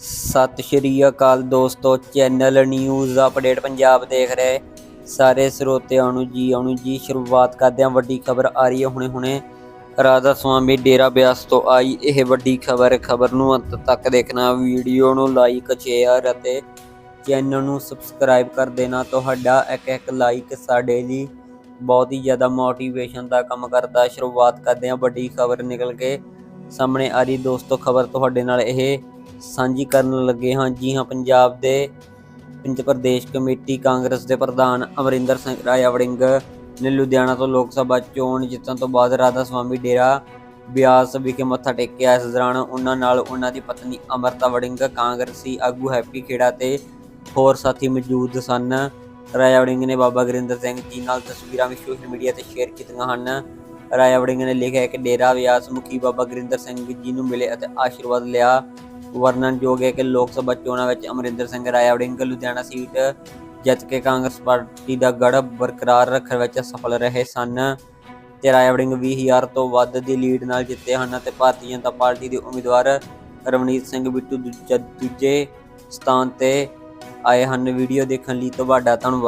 ਸਤਿ ਸ਼੍ਰੀ ਅਕਾਲ ਦੋਸਤੋ, channel news update Punjab ਦੇਖ ਰਹੇ ਸਾਰੇ ਸਰੋਤਿਆਂ ਨੂੰ ਜੀ, ਆਉਣ ਜੀ, ਸ਼ੁਰੂਆਤ ਕਰਦੇ ਹਾਂ ਵੱਡੀ ਖਬਰ ਆ ਰਹੀ ਹੈ ਹੁਣੇ ਹੁਣੇ। ਰਾਧਾ ਸੁਆਮੀ ਡੇਰਾ ਬਿਆਸ ਤੋਂ ਆਈ ਇਹ ਵੱਡੀ ਖਬਰ ਖਬਰ ਨੂੰ ਅੰਤ ਤੱਕ ਦੇਖਣਾ, ਵੀਡੀਓ ਨੂੰ ਲਾਈਕ ਸ਼ੇਅਰ ਅਤੇ ਚੈਨਲ ਨੂੰ ਸਬਸਕ੍ਰਾਈਬ ਕਰ ਦੇਣਾ। ਤੁਹਾਡਾ ਇੱਕ ਇੱਕ ਲਾਈਕ ਸਾਡੇ ਲਈ ਬਹੁਤ ਹੀ ਜ਼ਿਆਦਾ ਮੋਟੀਵੇਸ਼ਨ ਦਾ ਕੰਮ ਕਰਦਾ। ਸ਼ੁਰੂਆਤ ਕਰਦੇ ਹਾਂ ਵੱਡੀ ਖਬਰ ਨਿਕਲ ਕੇ ਸਾਹਮਣੇ ਆ ਰਹੀ ਦੋਸਤੋ, ਖਬਰ ਤੁਹਾਡੇ ਨਾਲ ਇਹ ਸਾਂਝੀ ਕਰਨ ਲੱਗੇ ਹਾਂ। ਜੀ ਹਾਂ, ਪੰਜਾਬ ਦੇ ਪੰਜ ਪ੍ਰਦੇਸ਼ ਕਮੇਟੀ, ਕਾਂਗਰਸ ਦੇ ਪ੍ਰਧਾਨ ਅਮਰਿੰਦਰ ਸਿੰਘ ਰਾਇਆ ਵੜਿੰਗ ਨੇ ਲੁਧਿਆਣਾ ਤੋਂ ਲੋਕ ਸਭਾ ਚੋਣ ਜਿੱਤਣ ਤੋਂ ਬਾਅਦ ਰਾਧਾ ਸੁਆਮੀ ਡੇਰਾ ਬਿਆਸ ਵਿਖੇ ਮੱਥਾ ਟੇਕਿਆ। ਇਸ ਦੌਰਾਨ ਉਹਨਾਂ ਨਾਲ ਉਹਨਾਂ ਦੀ ਪਤਨੀ ਅਮਰਤਾ ਵੜਿੰਗ, ਕਾਂਗਰਸੀ ਆਗੂ ਹੈਪੀ ਖੇੜਾ ਤੇ ਹੋਰ ਸਾਥੀ ਮੌਜੂਦ ਸਨ। ਰਾਇਆ ਵੜਿੰਗ ਨੇ ਬਾਬਾ ਗੁਰਿੰਦਰ ਸਿੰਘ ਜੀ ਨਾਲ ਤਸਵੀਰਾਂ ਵੀ ਸੋਸ਼ਲ ਮੀਡੀਆ ਤੇ ਸ਼ੇਅਰ ਕੀਤੀਆਂ ਹਨ। ਰਾਇਆ ਵੜਿੰਗ ਨੇ ਲਿਖਿਆ ਕਿ ਡੇਰਾ ਵਿਆਸ ਮੁਖੀ ਬਾਬਾ ਗੁਰਿੰਦਰ ਸਿੰਘ ਜੀ ਨੂੰ ਮਿਲੇ ਅਤੇ ਆਸ਼ੀਰਵਾਦ ਲਿਆ। ਵਰਣਨਯੋਗ ਹੈ ਕਿ ਲੋਕ ਸਭਾ ਚੋਣਾਂ ਵਿੱਚ ਅਮਰਿੰਦਰ ਸਿੰਘ ਰਾਇਆ ਵੜਿੰਗ ਲੁਧਿਆਣਾ ਸੀਟ ਜਿੱਤ ਕੇ ਕਾਂਗਰਸ ਪਾਰਟੀ ਦਾ ਗੜ੍ਹ ਬਰਕਰਾਰ ਰੱਖਣ ਵਿੱਚ ਸਫਲ ਰਹੇ ਸਨ ਤੇ ਰਾਇਆ ਵੜਿੰਗ 20000 ਤੋਂ ਵੱਧ ਦੀ ਲੀਡ ਨਾਲ ਜਿੱਤੇ ਹਨ ਅਤੇ ਭਾਰਤੀ ਜਨਤਾ ਪਾਰਟੀ ਦੇ ਉਮੀਦਵਾਰ ਰਵਨੀਤ ਸਿੰਘ ਬਿੱਟੂ ਦੂਜੇ ਦੂਜੇ ਸਥਾਨ ਤੇ ਆਏ ਹਨ। ਵੀਡੀਓ ਦੇਖਣ ਲਈ ਤੁਹਾਡਾ ਧੰਨਵਾਦ।